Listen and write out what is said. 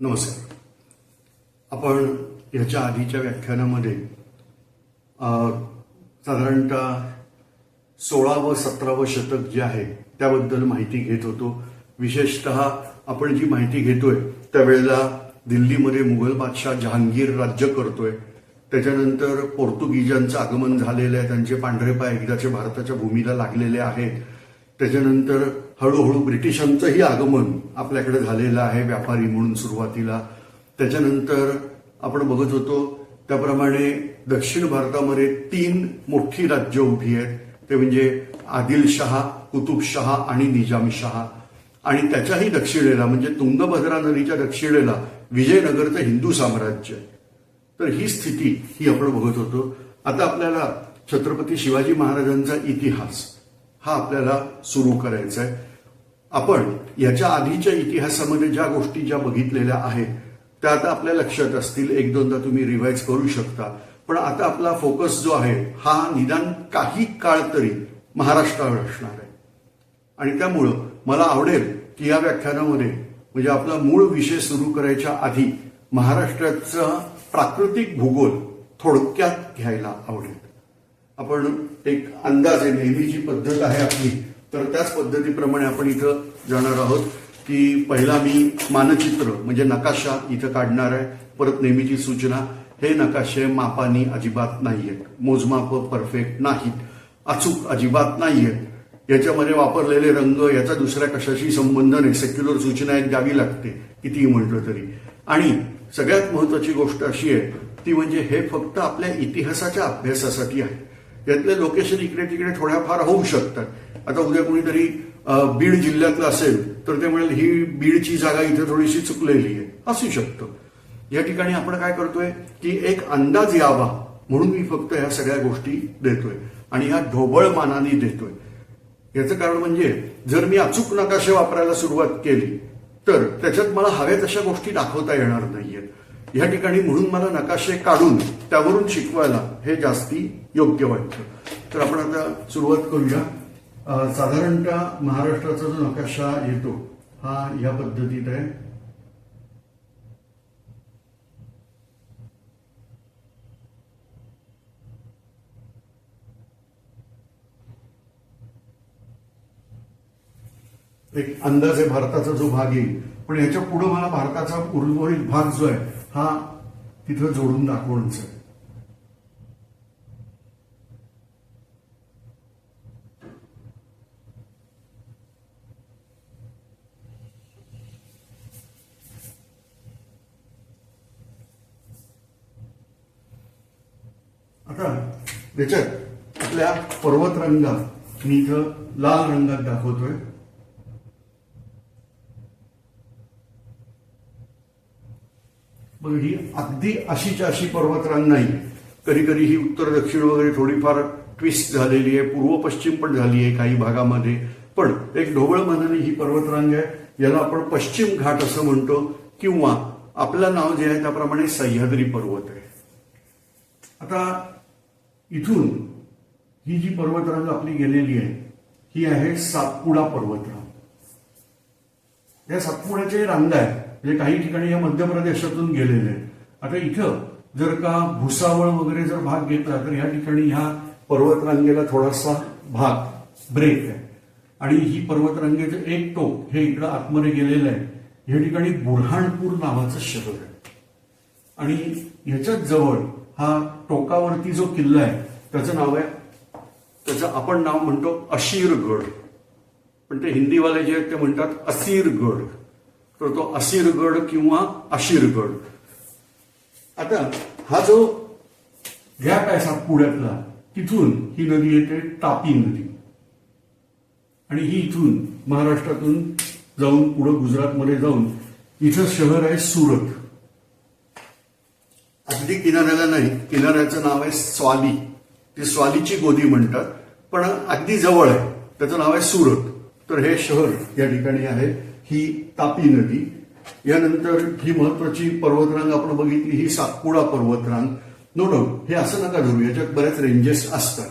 नमस्कार. आपण याच्या आधीच्या व्याख्यानामध्ये साधारणतः सोळावं सतरावं शतक जे आहे त्याबद्दल माहिती घेत होतो. विशेषत आपण जी माहिती घेतोय त्यावेळेला दिल्लीमध्ये मुघल बादशाह जहांगीर राज्य करतोय. त्याच्यानंतर पोर्तुगीजांचं आगमन झालेलं आहे त्यांचे पांढरे पाय एकदाचे भारताच्या भूमीला लागलेले आहेत. त्याच्यानंतर हळूहळू ब्रिटिशांचंही आगमन आपल्याकडे झालेलं आहे व्यापारी म्हणून सुरुवातीला. त्याच्यानंतर आपण बघत होतो त्याप्रमाणे दक्षिण भारतामध्ये तीन मोठी राज्य उभी आहेत. ते म्हणजे आदिलशहा कुतुबशहा आणि निजामशहा आणि त्याच्याही दक्षिणेला म्हणजे तुंगभद्रा नदीच्या दक्षिणेला विजयनगरचं हिंदू साम्राज्य. तर ही स्थिती ही आपण बघत होतो. आता आपल्याला छत्रपती शिवाजी महाराजांचा इतिहास. हा आपल्याला सुरू करायचा आहे आपण याच्या आधीच्या इतिहासामध्ये ज्या गोष्टी ज्या बघितलेल्या आहेत त्या आता आपल्या लक्षात असतील. एक दोनदा तुम्ही रिवाईज करू शकता. पण आता आपला फोकस जो आहे हा निदान काही काळ तरी महाराष्ट्रावर असणार आहे. आणि त्यामुळं मला आवडेल की या व्याख्यानामध्ये म्हणजे आपला मूळ विषय सुरू करायच्या आधी महाराष्ट्राचा प्राकृतिक भूगोल थोडक्यात घ्यायला आवडेल. आपण एक अंदाजे नेहमीची पद्धत आहे आपली तर त्याच पद्धतीप्रमाणे आपण इथं जाणार आहोत की पहिला मी मानचित्र म्हणजे नकाशा इथं काढणार आहे. परत नेहमीची सूचना हे नकाशे मापानी अजिबात नाहीयेत. मोजमाप परफेक्ट नाहीत. अचूक अजिबात नाहीयेत. याच्यामध्ये वापरलेले रंग याचा दुसऱ्या कशाशी संबंध नाही. सेक्युलर सूचना एक द्यावी लागते. कितीही म्हटलं तरी. आणि सगळ्यात महत्वाची गोष्ट अशी आहे ती म्हणजे हे फक्त आपल्या इतिहासाच्या अभ्यासासाठी आहे. यातले लोकेशन इकडे तिकडे थोड्याफार होऊ शकतात. आता उद्या कोणीतरी बीड जिल्ह्यातलं असेल तर ते म्हणेल ही बीडची जागा इथे थोडीशी चुकलेली आहे. असू शकतं. या ठिकाणी आपण काय करतोय की एक अंदाज यावा म्हणून मी फक्त ह्या सगळ्या गोष्टी देतोय आणि ह्या ढोबळ मानाने देतोय. याचं कारण म्हणजे जर मी अचूक नकाशे वापरायला सुरुवात केली तर त्याच्यात मला हव्या तशा गोष्टी दाखवता येणार नाही या ठिकाणी म्हणून मला नकाशे काढून त्यावरून शिकवायला हे जास्ती योग्य वाटतं. तर आपण आता सुरुवात करूया. साधारणतः महाराष्ट्राचा जो नकाशा येतो हा या पद्धतीत आहे. एक अंदाज आहे भारताचा जो भाग येईल पण याच्यापुढे मला भारताचा उर्वरित भाग जो आहे हा तिथं जोडून दाखवणच आहे. आता त्याच्यात आपल्या पर्वतरंगा मी इथं लाल रंगात दाखवतोय. पण ही अगदी अशीच्या अशी पर्वतरांग नाही. कधी कधी ही उत्तर दक्षिण वगैरे थोडीफार ट्विस्ट झालेली आहे पूर्व पश्चिम पण झाली आहे काही भागामध्ये. पण एक ढोबळ मनाने ही पर्वतरांग आहे याला आपण पश्चिम घाट असं म्हणतो किंवा आपलं नाव जे आहे त्याप्रमाणे सह्याद्री पर्वत आहे. आता इथून ही जी पर्वतरांग आपली गेलेली आहे ही आहे सातपुडा पर्वतरांग. या सातपुड्याच्या रांग आहे म्हणजे काही ठिकाणी या मध्य प्रदेशातून गेलेले आहेत. आता इथं जर का भुसावळ वगैरे जर भाग घेतला तर या ठिकाणी ह्या पर्वतरांगेला थोडासा भाग ब्रेक आहे. आणि ही पर्वतरांगेचं एक टोक हे इकडं आतमध्ये गेलेलं आहे. या ठिकाणी बुरहाणपूर नावाचं शहर आहे. आणि ह्याच्याच जवळ हा टोकावरती जो किल्ला आहे त्याचं नाव आहे त्याचं आपण नाव म्हणतो अशीरगड. पण ते हिंदीवाले जे आहेत ते म्हणतात असीरगड. तर तो असीरगड किंवा अशिरगड आता हा जो गॅप आहे सातपुड्यातला तिथून ही नदी येते तापी नदी. आणि ही इथून महाराष्ट्रातून जाऊन पुढं गुजरातमध्ये जाऊन इथं शहर आहे सुरत. अगदी किनाऱ्याला नाही किनाऱ्याचं नाव आहे स्वाली. ती स्वालीची गोदी म्हणतात पण अगदी जवळ आहे त्याचं नाव आहे सुरत. तर हे शहर या ठिकाणी आहे. ही तापी नदी. यानंतर ही महत्वाची पर्वतरांग आपण बघितली ही सातपुडा पर्वतरांग. नो डाऊट हे असं नका धरू याच्यात बऱ्याच रेंजेस असतात.